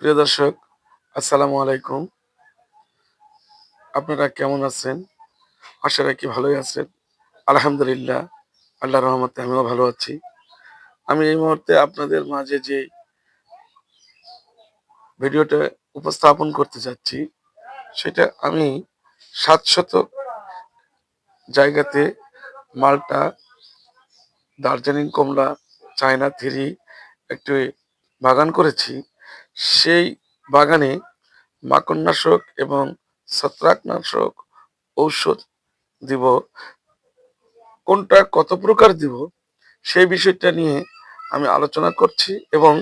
প্রিয় দর্শক, আসসালামু আলাইকুম। আপনারা কেমন আছেন? আশা রাখি ভালোই আছেন। আলহামদুলিল্লাহ আল্লাহ রহমতে আমিও ভালো আছি। আমি এই মুহূর্তে আপনাদের মাঝে যে ভিডিওটা উপস্থাপন করতে যাচ্ছি, সেটা আমি সাত সাতশত জায়গাতে মালটা, দার্জিলিং, কমলা, চায়না থ্রি একটি বাগান করেছি। সেই বাগানে মাকড়নাশক এবং ছত্রাকনাশক ঔষধ দিব। কোনটা কত প্রকার দিব সেই বিষয়টা নিয়ে আমি আলোচনা করছি এবং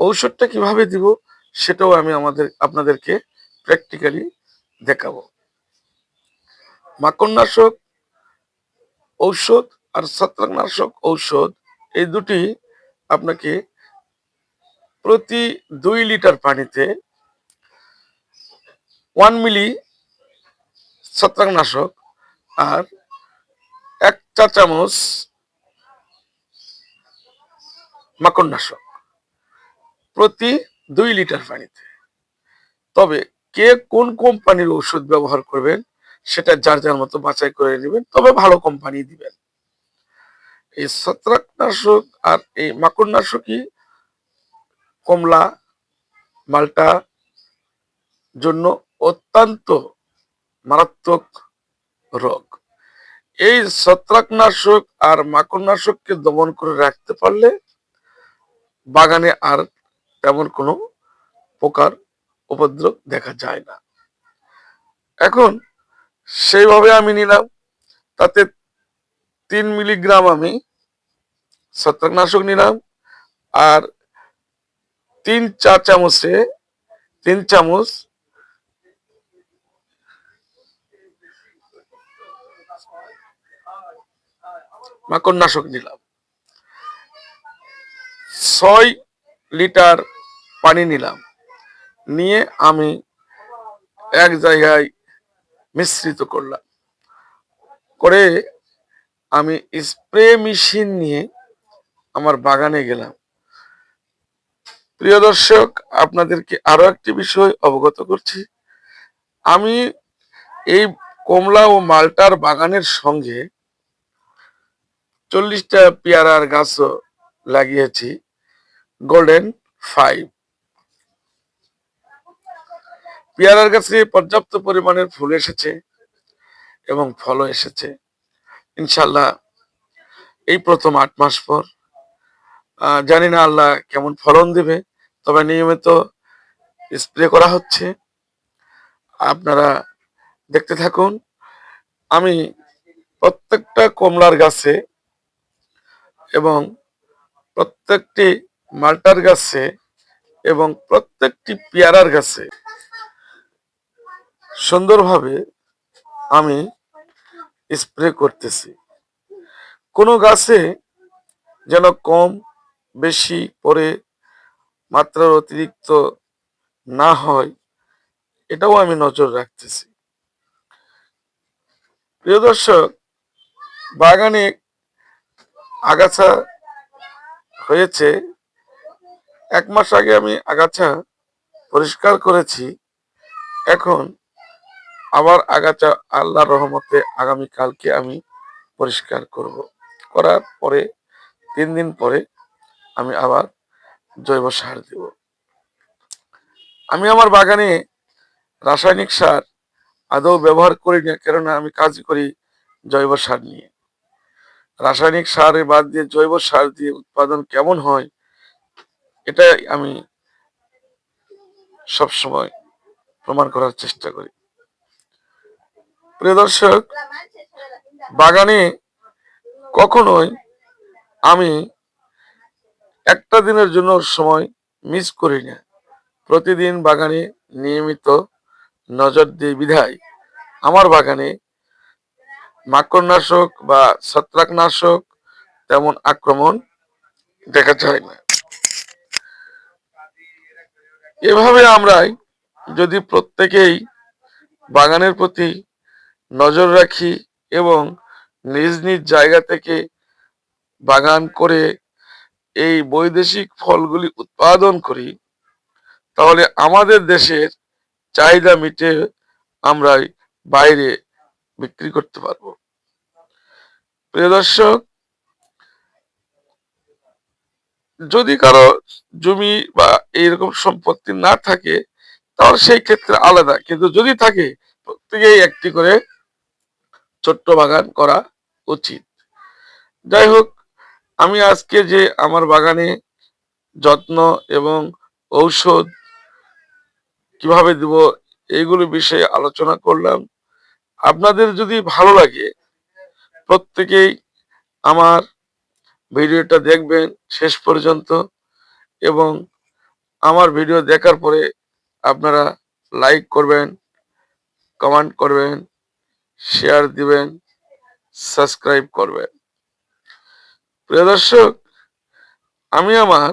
ঔষধটা কীভাবে দিব সেটাও আমি আমাদের, আপনাদেরকে প্র্যাকটিক্যালি দেখাবো। মাকড়নাশক ঔষধ আর ছত্রাকনাশক ঔষধ এই দুটি আপনাকে প্রতি দুই লিটার পানিতে ওয়ান মিলি ছত্রাকনাশক আর এক চা চামচ মাকড়নাশক প্রতি দুই লিটার পানিতে। তবে কে কোন কোম্পানির ওষুধ ব্যবহার করবেন, সেটা যার যার মতো বাছাই করে নেবেন, তবে ভালো কোম্পানি দিবেন। এই ছত্রাকনাশক আর এই মাকড়নাশকই কমলা মালটা জন্য অত্যন্ত মারাত্মক রোগ। এই ছত্রাকনাশক আর মাকড়নাশককে দমন করে রাখতে পারলে বাগানে আর তেমন কোনো পোকার উপদ্রব দেখা যায় না। এখন সেইভাবে আমি নিলাম, তাতে তিন মিলিগ্রাম আমি ছত্রাকনাশক নিলাম আর তিন চা চামচে তিন চামচ। মাকড়নাশক নিলাম। ছয় লিটার পানি নিলাম। নিয়ে আমি এক জায়গায় মিশ্রিত করলাম। করে আমি স্প্রে মেশিন নিয়ে আমার বাগানে গেলাম। প্রিয় দর্শক, আপনাদেরকে আরও একটি বিষয় অবগত করছি। আমি এই কমলা ও মালটার বাগানের সঙ্গে চল্লিশটা পেয়ারার গাছও লাগিয়েছি গোল্ডেন ফাইভ পেয়ারার গাছে পর্যাপ্ত পরিমাণের ফুল এসেছে এবং ফলও এসেছে। ইনশাল্লাহ এই প্রথম আট মাস পর জানি না আল্লাহ কেমন ফলন দেবে। তবে নিয়মিত স্প্রে করা হচ্ছে। আপনারা দেখতে থাকুন, আমি প্রত্যেকটা কমলার গাছে এবং প্রত্যেকটি মাল্টার গাছে এবং প্রত্যেকটি পেয়ারার গাছে সুন্দরভাবে আমি স্প্রে করতেছি। কোনো গাছে যেন কম, বেশি পরে মাত্রার অতিরিক্ত না হয়, এটাও আমি নজর রাখতেছি। প্রিয় দর্শক, বাগানে আগাছা হয়েছে। এক মাস আগে আমি আগাছা পরিষ্কার করেছি। এখন আবার আগাছা আল্লাহ রহমতে আগামী কালকে আমি পরিষ্কার করব। করার পরে, তিন দিন পরে আমি আবার জৈব সার দেব। আমি আমার বাগানে রাসায়নিক সার আদৌ ব্যবহার করি না, কেননা আমি কাজ করি জৈব সার নিয়ে। রাসায়নিক সার বাদ দিয়ে জৈব সার দিয়ে উৎপাদন কেমন হয়, এটাই আমি সব সময় প্রমাণ করার চেষ্টা করি। প্রিয় দর্শক, বাগানে কখনোই আমি একটা দিনের জন্য সময় মিস করি না। প্রতিদিন বাগানে নিয়মিত নজর দিয়ে বিধায় আমার বাগানে মাকড়নাশক বা ছত্রাকনাশক তেমন আক্রমণ দেখা যায় না। এভাবে আমরাই যদি প্রত্যেকেই বাগানের প্রতি নজর রাখি এবং নিজ নিজ জায়গা থেকে বাগান করে এই বৈদেশিক ফলগুলি উৎপাদন করি, তাহলে আমাদের দেশের চাহিদা মিটে আমরা বাইরে বিক্রি করতে পারব। প্রিয় দর্শক, যদি কারও জমি বা এইরকম সম্পত্তি না থাকে, তাহলে সেই ক্ষেত্রে আলাদা। কিন্তু যদি থাকে, প্রত্যেকেই একটি করে ছোট্ট বাগান করা উচিত। যাই হোক আমি আজকে যে আমার বাগানে যত্ন এবং ঔষধ কীভাবে দিব এইগুলো বিষয়ে আলোচনা করলাম। আপনাদের যদি ভালো লাগে, প্রত্যেকেই আমার ভিডিওটা দেখবেন শেষ পর্যন্ত এবং আমার ভিডিও দেখার পরে আপনারা লাইক করবেন, কমেন্ট করবেন, শেয়ার দিবেন, সাবস্ক্রাইব করবেন। প্রিয় দর্শক আমি আমার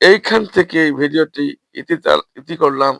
এইখান থেকে এই ভিডিওটি ইতি ইতি করলাম।